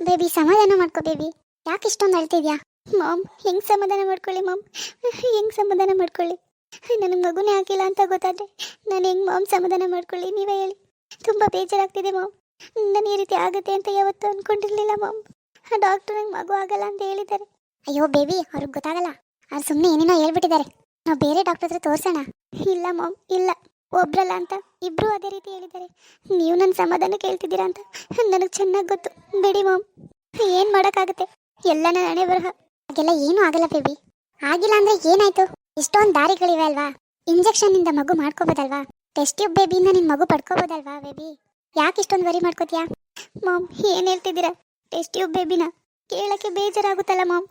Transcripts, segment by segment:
Baby, ಸಮಾಧಾನ ಮಾಡ್ಕೋ baby. ಯಾಕೆ ಇಷ್ಟೊಂದು ಅಳ್ತಿದ್ಯಾ? ಮಾಮ್, ಹೆಂಗ್ ಸಮಾಧಾನ ಮಾಡ್ಕೊಳ್ಳಿ ಮಾಮ್? ಹೆಂಗ್ ಸಮಾಧಾನ ಮಾಡ್ಕೊಳ್ಳಿ? ನನಗೆ ಮಗುನೇ ಆಗಿಲ್ಲ ಅಂತ ಗೊತ್ತಾದ್ರೆ ನಾನು ಹೆಂಗ್ ಮಾಮ್ ಸಮಾಧಾನ ಮಾಡ್ಕೊಳ್ಳಿ? ನೀವೇ ಹೇಳಿ. ತುಂಬ ಬೇಜಾರಾಗ್ತಿದೆ ಮಾಮ್. ನಾನು ಈ ರೀತಿ ಆಗುತ್ತೆ ಅಂತ ಯಾವತ್ತೂ ಅನ್ಕೊಂಡಿರ್ಲಿಲ್ಲ ಮಾಮ್. ಡಾಕ್ಟರ್ ನಂಗೆ ಮಗು ಆಗಲ್ಲ ಅಂತ ಹೇಳಿದ್ದಾರೆ. ಅಯ್ಯೋ ಬೇಬಿ, ಅವ್ರಿಗೆ ಗೊತ್ತಾಗಲ್ಲ. ಅವ್ರು ಸುಮ್ಮನೆ ಏನೇನೋ ಹೇಳ್ಬಿಟ್ಟಿದ್ದಾರೆ. ನಾವು ಬೇರೆ ಡಾಕ್ಟರ್ ಹತ್ರ ತೋರ್ಸೋಣ. ಇಲ್ಲ ಮಾಮ್, ಇಲ್ಲ. ಒಬ್ರಲ್ಲ ಅಂತ? ಇಬ್ರು ಅದೇ ರೀತಿ ಹೇಳಿದ್ದಾರೆ. ನೀವು ನನ್ನ ಸಮಾಧಾನ ಕೇಳ್ತಿದ್ದೀರಾ ಅಂತ? ನನಗೆ ಚೆನ್ನಾಗಿ ಗೊತ್ತು. ಬಿಡಿ ಮಾಮ್. ಏನು ಮಾಡೋಕ್ಕಾಗುತ್ತೆ? ಎಲ್ಲ ನನ್ನ ಹಣೆ ಬರಹ. ಹಾಗೆಲ್ಲ ಏನೂ ಆಗಲ್ಲ ಬೇಬಿ. ಆಗಿಲ್ಲ ಅಂದ್ರೆ ಏನಾಯ್ತು? ಇಷ್ಟೊಂದು ದಾರಿಗಳಿವೆ ಅಲ್ವಾ? ಇಂಜೆಕ್ಷನ್ ಇಂದ ಮಗು ಮಾಡ್ಕೋಬೋದಲ್ವಾ? ಟೆಸ್ಟ್ ಟ್ಯೂಬ್ ಬೇಬಿಯಿಂದ ನಿನ್ ಮಗು ಪಡ್ಕೋಬೋದಲ್ವಾ ಬೇಬಿ? ಯಾಕೆ ಇಷ್ಟೊಂದು ವರಿ ಮಾಡ್ಕೋತೀಯಾ? ಮಾಮ್, ಏನ್ ಹೇಳ್ತಿದ್ದೀರಾ? ಟೆಸ್ಟ್ ಟ್ಯೂಬ್ ಬೇಬಿನ ಕೇಳಕ್ಕೆ ಬೇಜಾರಾಗುತ್ತಲ್ಲ ಮಾಮ್.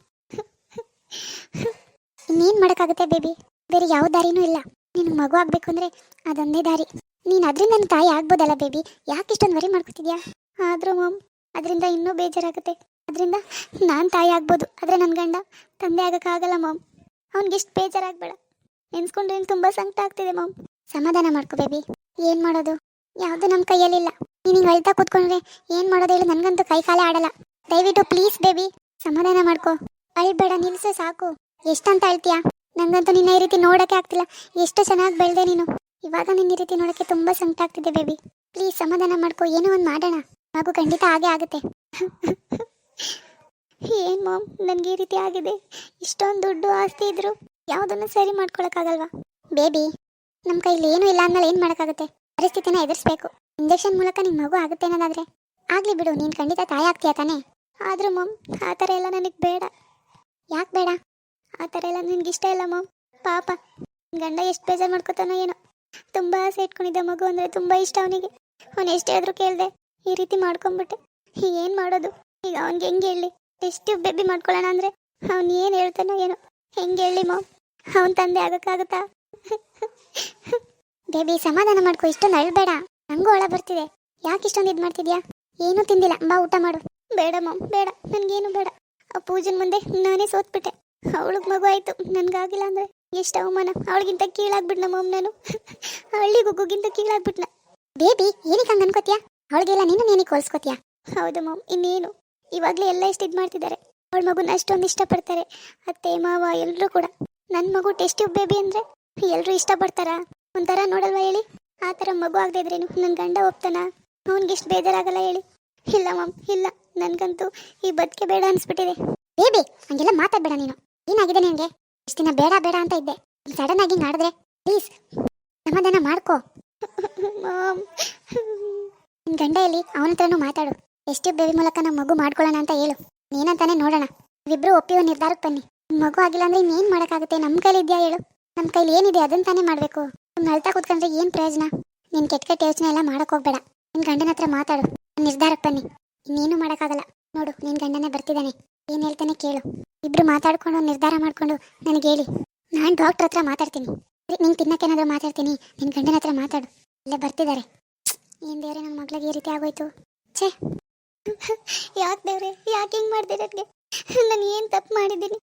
ಇನ್ನೇನ್ ಮಾಡೋಕ್ಕಾಗುತ್ತೆ ಬೇಬಿ? ಬೇರೆ ಯಾವ ದಾರಿನೂ ಇಲ್ಲ. ನಿನ್ ಮಗು ಆಗ್ಬೇಕು ಅಂದ್ರೆ ಅದೊಂದೇ ದಾರಿ. ನೀನು ಅದರಿಂದ ನನ್ನ ತಾಯಿ ಆಗ್ಬೋದಲ್ಲ ಬೇಬಿ ಯಾಕೆ ಇಷ್ಟೊಂದು ವರಿ ಮಾಡ್ಕೊತಿದ್ಯಾ? ಆದ್ರೂ ಮಾಮ್ ಅದರಿಂದ ಇನ್ನೂ ಬೇಜಾರಾಗುತ್ತೆ. ಅದರಿಂದ ನಾನು ತಾಯಿ ಆಗ್ಬೋದು. ಆದರೆ ನನ್ನ ಗಂಡ ತಂದೆ ಆಗೋಕ್ಕಾಗಲ್ಲ ಮಾಮ್ ಅವ್ನಿಗೆ ಎಷ್ಟು ಬೇಜಾರಾಗಬೇಡ. ನೆನ್ಸ್ಕೊಂಡ್ರೆ ತುಂಬಾ ಸಂಕಟ ಆಗ್ತಿದೆ ಮಾಮ್ ಸಮಾಧಾನ ಮಾಡ್ಕೋ ಬೇಬಿ ಏನ್ ಮಾಡೋದು? ಯಾವುದು ನಮ್ಮ ಕೈಯಲ್ಲಿಲ್ಲ. ನೀನು ಹಿಂಗೆ ಅಳ್ತಾ ಕೂತ್ಕೊಂಡ್ರೆ ಏನ್ ಮಾಡೋದು ಹೇಳಿ. ನನಗಂತೂ ಕೈ ಕಾಲೇ ಆಡಲ್ಲ. ದಯವಿಟ್ಟು ಪ್ಲೀಸ್ ಬೇಬಿ ಸಮಾಧಾನ ಮಾಡ್ಕೊ. ಅಳ್ಬೇಡ, ನಿಲ್ಸ ಸಾಕು. ಎಷ್ಟಂತ ಅಳ್ತೀಯಾ? ನಂಗಂತೂ ನಿನ್ನ ಈ ರೀತಿ ನೋಡಕ್ಕೆ ಆಗ್ತಿಲ್ಲ. ಎಷ್ಟು ಚೆನ್ನಾಗಿ ಬೆಳೆದೆ ನೀನು. ಇವಾಗ ನಿನ್ನ ಈ ರೀತಿ ನೋಡಕ್ಕೆ ತುಂಬ ಸಂಕಟ ಆಗ್ತಿದೆ ಬೇಬಿ. ಪ್ಲೀಸ್ ಸಮಾಧಾನ ಮಾಡ್ಕೋ. ಏನೋ ಒಂದು ಮಾಡೋಣ. ಮಗು ಖಂಡಿತ ಹಾಗೆ ಆಗುತ್ತೆ. ಏನು ಮಾಮ್? ನನಗೆ ಈ ರೀತಿ ಆಗಿದೆ. ಇಷ್ಟೊಂದು ದುಡ್ಡು ಆಸ್ತಿ ಇದ್ರು ಯಾವುದನ್ನು ಸರಿ ಮಾಡ್ಕೊಳಕ್ಕಾಗಲ್ವಾ? ಬೇಬಿ ನಮ್ಮ ಕೈಲಿ ಏನೂ ಇಲ್ಲ ಅಂದಮೇಲೆ ಏನು ಮಾಡೋಕ್ಕಾಗುತ್ತೆ? ಪರಿಸ್ಥಿತಿನ ಎದುರಿಸ್ಬೇಕು. ಇಂಜೆಕ್ಷನ್ ಮೂಲಕ ನಿಮ್ಮ ಮಗು ಆಗುತ್ತೆ ಅನ್ನೋದಾದ್ರೆ. ಆಗಲಿ ಬಿಡು, ನೀನು ಖಂಡಿತ ತಾಯಿ ಆಗ್ತೀಯ ತಾನೇ? ಆದರೂ ಮಾಮ್, ಆ ಥರ ಎಲ್ಲ ನನಗೆ ಬೇಡ. ಯಾಕೆ ಬೇಡ? ಆ ಥರ ಎಲ್ಲ ನನಗೆ ಇಷ್ಟ ಇಲ್ಲ ಮಾಮ್. ಪಾಪ ಗಂಡ ಎಷ್ಟು ಬೇಜಾರು ಮಾಡ್ಕೋತಾನೋ ಏನೋ. ತುಂಬ ಆಸೆ ಇಟ್ಕೊಂಡಿದ್ದೆ ಮಗು ಅಂದರೆ ತುಂಬ ಇಷ್ಟ ಅವನಿಗೆ. ಅವನು ಎಷ್ಟೇ ಹೇಳಿದ್ರು ಕೇಳಿದೆ, ಈ ರೀತಿ ಮಾಡ್ಕೊಂಬಿಟ್ಟೆ. ಏನು ಮಾಡೋದು? ಈಗ ಅವ್ನಿಗೆ ಹೆಂಗೆ ಹೇಳಿ? ಎಷ್ಟು ಬೇಬಿ ಮಾಡ್ಕೊಳ್ಳೋಣ ಅಂದರೆ ಅವ್ನು ಏನು ಹೇಳ್ತಾನೋ ಏನೋ. ಹೆಂಗೆ ಹೇಳಿ ಮಾಮ್? ಅವನ ತಂದೆ ಆಗೋಕ್ಕಾಗುತ್ತಾ? ಬೇಬಿ, ಸಮಾಧಾನ ಮಾಡ್ಕೊ, ಇಷ್ಟೊಂದು ಅಳ್ಬೇಡ. ನಂಗೂ ಒಳ ಬರ್ತಿದೆ. ಯಾಕೆ ಇಷ್ಟೊಂದು ಇದು ಮಾಡ್ತಿದ್ಯಾ? ಏನೂ ತಿಂದಿಲ್ಲ. ಬಾ, ಊಟ ಮಾಡು. ಬೇಡ ಮಾಮ್, ಬೇಡ. ನನ್ಗೇನು ಬೇಡ. ಆ ಪೂಜನ್ ಮುಂದೆ ನಾನೇ ಸೋತ್ಬಿಟ್ಟೆ. ಅವಳಿಗೆ ಮಗು ಆಯ್ತು. ನನ್ಗಾಗಿಲ್ಲ ಅಂದ್ರೆ ಎಷ್ಟು ಅವಮಾನ. ಅವಳಿಗಿಂತ ಕೀಳಾಗ್ಬಿಟ್ನ ಮಮ್ ನಾನು. ಹಳ್ಳಿ ಗುಗ್ಗುಗಿಂತ ಕೀಳಾಗ್ಬಿಟ್ನ. ಬೇಬಿ, ಏನಕ್ಕೆ ಹಂಗೆ ಅನ್ಕೋತಿಯಾ? ಅವಳಿಗೆಲ್ಲ ನೀನು ನೀನಿಗೆ ಹೋಲ್ಸ್ಕೋತೀಯಾ? ಹೌದು ಮಮ್, ಇನ್ನೇನು. ಇವಾಗಲೇ ಎಲ್ಲ ಇಷ್ಟ ಇದು ಮಾಡ್ತಿದ್ದಾರೆ ಅವಳ ಮಗುನ ಅಷ್ಟೊಂದು ಇಷ್ಟಪಡ್ತಾರೆ. ಅತ್ತೆ, ಮಾವ ಎಲ್ಲರೂ ಕೂಡ. ನನ್ನ ಮಗು ಟೆಸ್ಟ್ ಬೇಬಿ ಅಂದರೆ ಎಲ್ಲರೂ ಇಷ್ಟಪಡ್ತಾರಾ? ಒಂಥರ ನೋಡಲ್ವಾ ಹೇಳಿ? ಆ ಥರ ಮಗು ಆಗದೆ ಇದ್ರೇನು? ನನ್ನ ಗಂಡ ಒಪ್ತಾನ? ಅವ್ನಿಗೆ ಎಷ್ಟು ಬೇಜಾರಾಗಲ್ಲ ಹೇಳಿ. ಇಲ್ಲ ಮಮ್, ಇಲ್ಲ. ನನಗಂತೂ ಈ ಬದುಕೆ ಬೇಡ ಅನ್ಸ್ಬಿಟ್ಟಿದೆ. ಬೇಬಿ, ಹಂಗೆಲ್ಲ ಮಾತಾಡ್ಬೇಡ ನೀನು. ಏನಾಗಿದೆ ನಿನಗೆ? ಇಷ್ಟು ದಿನ ಬೇಡ ಬೇಡ ಅಂತ ಇದ್ದೆ. ಸಡನ್ ಆಗಿ ಮಾಡಿದ್ರೆ ಪ್ಲೀಸ್ ಸಮಾಧಾನ ಮಾಡ್ಕೋ. ನಿನ್ನ ನಿನ್ ಗಂಡ ಇಲ್ಲಿ ಅವನ ಹತ್ರನು ಮಾತಾಡು. ಎಷ್ಟು ಬೇಬಿ ಮೂಲಕ ನಮ್ಮ ಮಗು ಮಾಡ್ಕೊಳ್ಳೋಣ ಅಂತ ಹೇಳು. ನೀನಂತಾನೆ ನೋಡೋಣ. ಇವಿಬ್ರು ಒಪ್ಪಿಯೋ ನಿರ್ಧಾರಕ್ಕೆ ಬನ್ನಿ. ಮಗು ಆಗಿಲ್ಲ ಅಂದ್ರೆ ಇನ್ನೇನ್ ಮಾಡೋಕ್ಕಾಗುತ್ತೆ? ನಮ್ಮ ಕೈಲಿ ಇದೆಯಾ ಹೇಳು. ನಮ್ಮ ಕೈಲಿ ಏನಿದೆ ಅದನ್ನ ತಾನೇ ಮಾಡ್ಬೇಕು. ಸುಮ್ಮನೆ ಅಳ್ತಾ ಕೂತ್ಕೊಂಡ್ರೆ ಏನ್ ಪ್ರಯೋಜನ? ನಿನ್ ಕೆಟ್ಟ ಕೆಟ್ಟ ಯೋಚನೆ ಎಲ್ಲ ಮಾಡಕ್ ಹೋಗ್ಬೇಡ. ನಿನ್ ಗಂಡನ ಹತ್ರ ಮಾತಾಡು. ನಿರ್ಧಾರಕ್ಕೆ ಬನ್ನಿ. ಇನ್ನೇನು ಮಾಡೋಕ್ಕಾಗಲ್ಲ. ನೋಡು, ನಿನ್ ಗಂಡನೇ ಬರ್ತಿದ್ದಾನೆ. ಏನ್ ಹೇಳ್ತಾನೆ ಕೇಳು. ಇಬ್ರು ಮಾತಾಡ್ಕೊಂಡು ನಿರ್ಧಾರ ಮಾಡ್ಕೊಂಡು ನನಗೆ ಹೇಳಿ. ನಾನು ಡಾಕ್ಟರ್ ಹತ್ರ ಮಾತಾಡ್ತೀನಿ. ನಿಂಗೆ ತಿನ್ನಕ್ಕೇನಾದ್ರೂ ಮಾತಾಡ್ತೀನಿ. ನಿನ್ನ ಗಂಡನ ಹತ್ರ ಮಾತಾಡು. ಇಲ್ಲೇ ಬರ್ತಿದ್ದಾರೆ. ಏನು ದೇವ್ರೆ ನನ್ನ ಮಗಳಿಗೆ ಈ ರೀತಿ ಆಗೋಯ್ತು? ಛೇ! ಯಾಕೆ ದೇವ್ರೆ, ಯಾಕೆ ಹಿಂಗೆ ಮಾಡಿದೆ ನನಗೆ? ನಾನು ಏನು ತಪ್ಪು ಮಾಡಿದ್ದೀನಿ?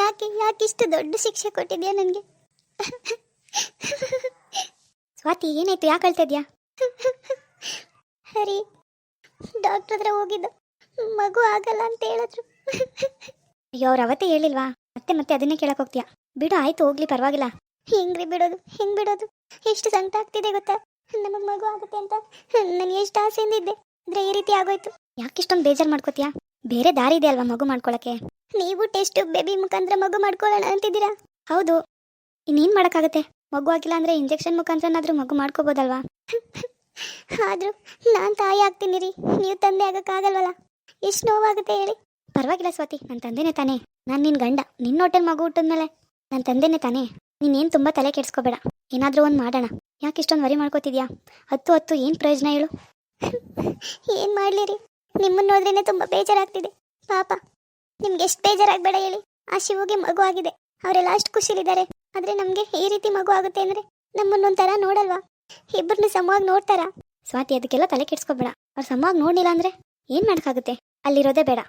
ಯಾಕೆ ಯಾಕೆ ಇಷ್ಟು ದೊಡ್ಡ ಶಿಕ್ಷೆ ಕೊಟ್ಟಿದ್ಯಾ ನನಗೆ? ಸ್ವಾತಿ, ಏನಾಯ್ತು? ಯಾಕೆ ಹೇಳ್ತಿದ್ಯಾ ಹರಿ ಡಾಕ್ಟ್ರ್ ಹತ್ರ ಹೋಗಿದ್ದು. ಮಗು ಆಗಲ್ಲ ಅಂತ ಹೇಳಿದ್ರು. ಅಯ್ಯೋ, ಅವ್ರು ಅವತ್ತೇ ಹೇಳಿಲ್ವಾ? ಮತ್ತೆ ಮತ್ತೆ ಅದನ್ನೇ ಕೇಳಕ್ ಹೋಗ್ತೀಯಾ? ಬಿಡು, ಆಯ್ತು, ಹೋಗ್ಲಿ, ಪರವಾಗಿಲ್ಲ. ಹೆಂಗ್ರಿ ಬಿಡೋದು, ಹೆಂಗ್ ಬಿಡೋದು? ಎಷ್ಟು ಸಂಕಟ ಆಗ್ತಿದೆ ಗೊತ್ತಾ? ನಮಗ್ ಮಗು ಆಗುತ್ತೆ ಅಂತ ನಾನು ಎಷ್ಟು ಆಸೆಯಿಂದ ಇದ್ದೆ ಅಂದ್ರೆ ಈ ರೀತಿ ಆಗೋಯ್ತು. ಯಾಕೆ ಇಷ್ಟೊಂದು ಬೇಜಾರು ಮಾಡ್ಕೋತೀಯಾ? ಬೇರೆ ದಾರಿ ಇದೆ ಅಲ್ವಾ ಮಗು ಮಾಡ್ಕೊಳಕ್ಕೆ? ನೀವು ಟೆಸ್ಟ್ ಬೇಬಿ ಮುಖಾಂತರ ಮಗು ಮಾಡ್ಕೊಳ್ಳೋಣ ಅಂತಿದ್ದೀರಾ? ಹೌದು. ಇನ್ನೇನ್ ಮಾಡಕ್ಕಾಗತ್ತೆ? ಮಗು ಆಗಿಲ್ಲ ಅಂದ್ರೆ ಇಂಜೆಕ್ಷನ್ ಮುಖಾಂತರನಾದ್ರೂ ಮಗು ಮಾಡ್ಕೋಬೋದಲ್ವಾ? ಆದ್ರೂ ನಾನ್ ತಾಯಿ ಆಗ್ತೀನಿ ರೀ. ನೀವು ತಂದೆ ಆಗಕ್ಕಾಗಲ್ವಲ್ಲ? ಎಷ್ಟು ನೋವಾಗುತ್ತೆ ಹೇಳಿ. ಪರವಾಗಿಲ್ಲ ಸ್ವಾತಿ ನನ್ನ ತಂದೆನೇ ತಾನೇ. ನಾನು ನಿನ್ನ ಗಂಡ ನಿನ್ನ ಹೋಟೆಲ್ ಮಗು ಹುಟ್ಟಿದ್ಮೇಲೆ ನನ್ನ ತಂದೆನೇ ತಾನೇ. ನೀನೇನು ತುಂಬಾ ತಲೆ ಕೆಡ್ಸ್ಕೋಬೇಡ. ಏನಾದರೂ ಒಂದು ಮಾಡೋಣ. ಯಾಕೆ ಇಷ್ಟೊಂದು ವರಿ ಮಾಡ್ಕೋತಿದ್ಯಾ? ಹತ್ತು ಹತ್ತು ಏನು ಪ್ರಯೋಜನ ಹೇಳು? ಏನು ಮಾಡ್ಲಿರಿ? ನಿಮ್ಮನ್ನ ನೋಡ್ರೇನೆ ತುಂಬಾ ಬೇಜಾರಾಗ್ತಿದೆ. ಪಾಪ, ನಿಮ್ಗೆ ಎಷ್ಟು ಬೇಜಾರಾಗ್ಬೇಡ ಹೇಳಿ. ಆ ಶಿವಗೆ ಮಗು ಆಗಿದೆ. ಅವರೆಲ್ಲ ಅಷ್ಟು ಖುಷಿಲಿದ್ದಾರೆ. ಆದ್ರೆ ನಮಗೆ ಈ ರೀತಿ ಮಗು ಆಗುತ್ತೆ ಅಂದ್ರೆ ನಮ್ಮನ್ನೊಂಥರ ನೋಡಲ್ವಾ? ಇಬ್ಬರನ್ನ ಸಮವಾಗಿ ನೋಡ್ತಾರಾ? ಸ್ವಾತಿ, ಅದಕ್ಕೆಲ್ಲ ತಲೆ ಕೆಡ್ಸ್ಕೋಬೇಡ. ಅವ್ರು ಸಮವಾಗಿ ನೋಡ್ಲಿಲ್ಲ ಅಂದ್ರೆ ಏನು ಮಾಡೋಕ್ಕಾಗುತ್ತೆ? ಅಲ್ಲಿರೋದೇ ಬೇಡ.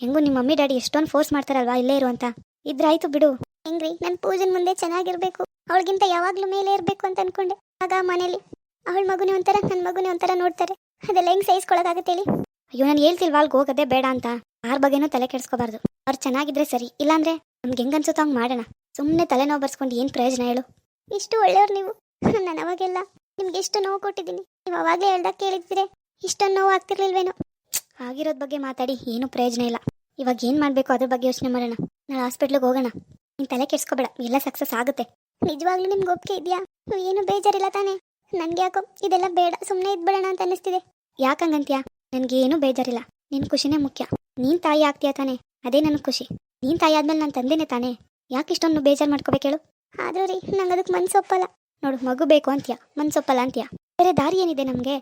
ಹೆಂಗೂ ನಿಮ್ಮ ಮಮ್ಮಿ, ಡ್ಯಾಡಿ ಎಷ್ಟೊಂದು ಫೋರ್ಸ್ ಮಾಡ್ತಾರಲ್ವಾ? ಇಲ್ಲೇ ಇರುವಂತ ಇದ್ರಾಯ್ತು ಬಿಡು. ಹೆಂಗ್ರಿ? ನನ್ನ ಪೂಜನ್ ಮುಂದೆ ಚೆನ್ನಾಗಿರ್ಬೇಕು. ಅವಳಿಗಿಂತ ಯಾವಾಗ್ಲೂ ಮೇಲೆ ಇರ್ಬೇಕು ಅಂತ ಅನ್ಕೊಂಡೆ. ಆಗ ಮನೇಲಿ ಅವಳ ಮಗುನೇ ಒಂಥರ ನನ್ನ ಮಗುನೇ ಒಂಥರ ನೋಡ್ತಾರೆ. ಅದೆಲ್ಲ ಹೆಂಗ್ ಸಹಿಸ್ಕೊಳಕಾಗತ್ತೆ ಹೇಳಿ. ಅಯ್ಯೋ, ನಾನು ಹೇಳ್ತಿಲ್ವಾ ಅಲ್ಗೆ ಹೋಗೋದೇ ಬೇಡ ಅಂತ? ಯಾರ ಬಗ್ಗೆನೂ ತಲೆ ಕೆಡಿಸ್ಕೋಬಾರ್ದು. ಅವ್ರು ಚೆನ್ನಾಗಿದ್ರೆ ಸರಿ. ಇಲ್ಲಾಂದ್ರೆ ನಮ್ಗೆ ಹೆಂಗ್ ಅನ್ಸುತ್ತೋ ಹಂಗೆ ಮಾಡೋಣ. ಸುಮ್ಮನೆ ತಲೆನೋವು ಬರ್ಸ್ಕೊಂಡು ಏನು ಪ್ರಯೋಜನ ಹೇಳು? ಇಷ್ಟು ಒಳ್ಳೆಯವ್ರು ನೀವು. ನಾನು ಅವಾಗೆಲ್ಲ ನಿಮ್ಗೆ ಎಷ್ಟು ನೋವು ಕೊಟ್ಟಿದ್ದೀನಿ. ನೀವು ಅವಾಗಲೇ ಹೇಳ್ದಾಗ ಕೇಳಿದ್ರೆ ಇಷ್ಟೊಂದು ನೋವು ಆಗ್ತಿರ್ಲಿಲ್ವೇನೋ? ಆಗಿರೋದ್ ಬಗ್ಗೆ ಮಾತಾಡಿ, ಏನು ಪ್ರಯೋಜನ ಇಲ್ಲ. ಇವಾಗ ಏನು ಮಾಡಬೇಕು ಅದ್ರ ಬಗ್ಗೆ ಯೋಚನೆ ಮಾಡೋಣ. ನಾಳೆ ಹಾಸ್ಪಿಟ್ಲಿಗೆ ಹೋಗೋಣ. ನೀನು ತಲೆ ಕೆಡ್ಸ್ಕೋಬೇಡ ಎಲ್ಲ ಸಕ್ಸಸ್ ಆಗುತ್ತೆ. ನಿಜವಾಗ್ಲೂ ನಿಮ್ಗೆ ಒಪ್ಪಿಗೆ ಇದೆಯಾ? ಏನು ಬೇಜಾರಿಲ್ಲ ತಾನೇ. ನನ್ಗೆ ಯಾಕೋ ಇದೆಲ್ಲ ಬೇಡ ಸುಮ್ಮನೆ ಇದ್ಬಿಡೋಣ ಅಂತ ಅನ್ನಿಸ್ತಿದೆ. ಯಾಕಂಗಂತ್ಯಾ ನನಗೆ ಏನೂ ಬೇಜಾರಿಲ್ಲ. ನಿನ್ನ ಖುಷಿನೇ ಮುಖ್ಯ. ನೀನ್ ತಾಯಿ ಆಗ್ತೀಯಾ ತಾನೇ? ಅದೇ ನನಗೆ ಖುಷಿ. ನೀನ್ ತಾಯಿ ಆದ್ಮೇಲೆ ನನ್ನ ತಂದೆನೇ ತಾನೇ? ಯಾಕೆ ಇಷ್ಟೊಂದು ಬೇಜಾರು ಮಾಡ್ಕೋಬೇಕು ಹೇಳು ಆದ್ರೂ ರೀ, ನಂಗೆ ಅದಕ್ಕೆ ಮನ್ಸೊಪ್ಪಲ್ಲ. ನೋಡು, ಮಗು ಬೇಕು ಅಂತ್ಯ? ಮನ್ಸೊಪ್ಪಲ್ಲ ಅಂತ್ಯ? ಬೇರೆ ದಾರಿ ಏನಿದೆ ನಮಗೆ?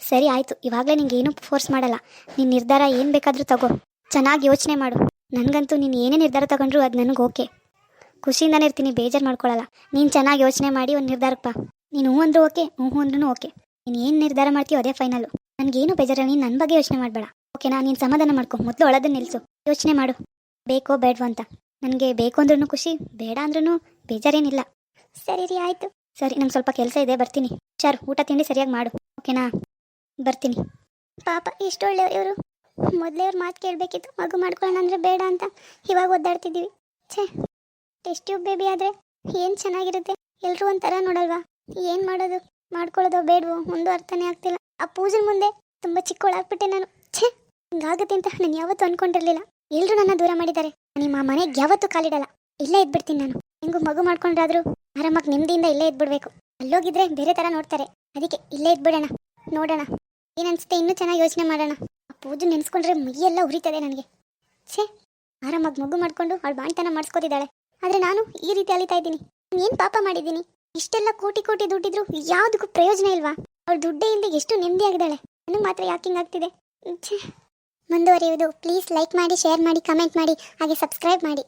ಸರಿ ಆಯ್ತು, ಇವಾಗಲೇ ನಿಂಗೆ ಏನೂ ಫೋರ್ಸ್ ಮಾಡಲ್ಲ. ನಿನ್ನ ನಿರ್ಧಾರ ಏನು ಬೇಕಾದರೂ ತಗೋ. ಚೆನ್ನಾಗಿ ಯೋಚನೆ ಮಾಡು. ನನಗಂತೂ ನೀನು ಏನೇ ನಿರ್ಧಾರ ತಗೊಂಡ್ರು ಅದು ನನಗೆ ಓಕೆ. ಖುಷಿಯಿಂದನೇ ಇರ್ತೀನಿ, ಬೇಜಾರು ಮಾಡ್ಕೊಳ್ಳಲ್ಲ ನೀನು ಚೆನ್ನಾಗಿ ಯೋಚನೆ ಮಾಡಿ ಒಂದು ನಿರ್ಧಾರಪ್ಪ ನೀನು ಹ್ಞೂ ಅಂದ್ರೂ ಓಕೆ ಹ್ಞೂ ಅಂದ್ರೂ ಓಕೆ. ನೀನು ಏನು ನಿರ್ಧಾರ ಮಾಡ್ತೀಯೋ ಅದೇ ಫೈನಲು ನನಗೇನು ಬೇಜಾರಲ್ಲ ನೀನು ನನ್ನ ಬಗ್ಗೆ ಯೋಚನೆ ಮಾಡಬೇಡ. ಓಕೆನಾ? ನೀನು ಸಮಾಧಾನ ಮಾಡ್ಕೊ. ಮೊದಲು ಒಳದನ್ನು ನಿಲ್ಲಿಸು ಯೋಚನೆ ಮಾಡು. ಬೇಕೋ ಬೇಡವೋ ಅಂತ. ನನಗೆ ಬೇಕು ಅಂದ್ರೂ ಖುಷಿ, ಬೇಡ ಅಂದ್ರೂ ಬೇಜಾರೇನಿಲ್ಲ. ಸರಿ ರೀ, ಆಯಿತು. ಸರಿ, ನಂಗೆ ಸ್ವಲ್ಪ ಕೆಲಸ ಇದೆ, ಬರ್ತೀನಿ. ಚಾರ್ ಊಟ ತಿಂಡಿ ಸರಿಯಾಗಿ ಮಾಡು. ಓಕೆನಾ? ಬರ್ತೀನಿ. ಪಾಪ ಎಷ್ಟು ಒಳ್ಳೆಯ ಇವರು ಮೊದಲೇ ಅವ್ರ ಮಾತು ಕೇಳಬೇಕಿತ್ತು. ಮಗು ಮಾಡ್ಕೊಳ್ಳೋಣ ಅಂದರೆ ಬೇಡ ಅಂತ ಇವಾಗ ಒದ್ದಾಡ್ತಿದ್ದೀವಿ. ಛೇ, ಟೆಸ್ಟ್ ಟ್ಯೂಬ್ ಬೇಬಿ ಆದರೆ ಏನು ಚೆನ್ನಾಗಿರುತ್ತೆ? ಎಲ್ಲರೂ ಒಂಥರ ನೋಡಲ್ವಾ? ಏನು ಮಾಡೋದು? ಮಾಡ್ಕೊಳ್ಳೋದು ಬೇಡವೋ? ಒಂದು ಅರ್ಥನೇ ಆಗ್ತಿಲ್ಲ. ಆ ಪೂಜೆ ಮುಂದೆ ತುಂಬ ಚಿಕ್ಕವಳಾಗ್ಬಿಟ್ಟೆ ನಾನು. ಛೇ, ಹಿಂಗಾಗುತ್ತೆ ಅಂತ ನಾನು ಯಾವತ್ತೂ ಅಂದ್ಕೊಂಡಿರಲಿಲ್ಲ ಎಲ್ಲರೂ ನನ್ನ ದೂರ ಮಾಡಿದ್ದಾರೆ. ನಿಮ್ಮ ಮನೆಗೆ ಯಾವತ್ತೂ ಕಾಲಿಡಲ್ಲ. ಇಲ್ಲೇ ಇದ್ಬಿಡ್ತೀನಿ ನಾನು. ಹೆಂಗು ಮಗು ಮಾಡ್ಕೊಂಡ್ರಾದ್ರೂ ಆರಾಮಾಗಿ ನೆಮ್ಮದಿಯಿಂದ ಇಲ್ಲೇ ಇದ್ಬಿಡ್ಬೇಕು. ಅಲ್ಲೋಗಿದ್ರೆ ಬೇರೆ ಥರ ನೋಡ್ತಾರೆ. ಅದಕ್ಕೆ ಇಲ್ಲೇ ಇದ್ಬಿಡೋಣ. ನೋಡೋಣ. ಏನನ್ಸುತ್ತೆ ಇನ್ನೂ ಚೆನ್ನಾಗಿ ಯೋಚನೆ ಮಾಡೋಣ. ಆ ಪೂಜೆ ನೆನೆಸ್ಕೊಂಡ್ರೆ ಮೈಯೆಲ್ಲ ಉರಿತದೆ ನನಗೆ. ಛೇ, ಆರಾಮಾಗಿ ಮಗು ಮಾಡ್ಕೊಂಡು ಅವಳು ಬಾಣ್ತನ ಮಾಡಿಸ್ಕೋತಿದ್ದಾಳೆ. ಆದರೆ ನಾನು ಈ ರೀತಿ ಅಲಿತಾ ಇದ್ದೀನಿ. ಏನು ಪಾಪ ಮಾಡಿದ್ದೀನಿ? ಇಷ್ಟೆಲ್ಲ ಕೋಟಿ ಕೋಟಿ ದುಡ್ಡಿದ್ರು ಯಾವುದಕ್ಕೂ ಪ್ರಯೋಜನ ಇಲ್ವಾ? ಅವಳು ದುಡ್ಡೇ ಇಲ್ಲದೆ ಎಷ್ಟು ನೆಮ್ಮದಿಯಾಗಿದ್ದಾಳೆ. ನನಗೆ ಮಾತ್ರ ಯಾಕೆ ಹಿಂಗಾಗ್ತಿದೆ ಛೇ, ಮುಂದುವರಿಯುವುದು. ಪ್ಲೀಸ್ ಲೈಕ್ ಮಾಡಿ, ಶೇರ್ ಮಾಡಿ, ಕಮೆಂಟ್ ಮಾಡಿ, ಹಾಗೆ ಸಬ್ಸ್ಕ್ರೈಬ್ ಮಾಡಿ.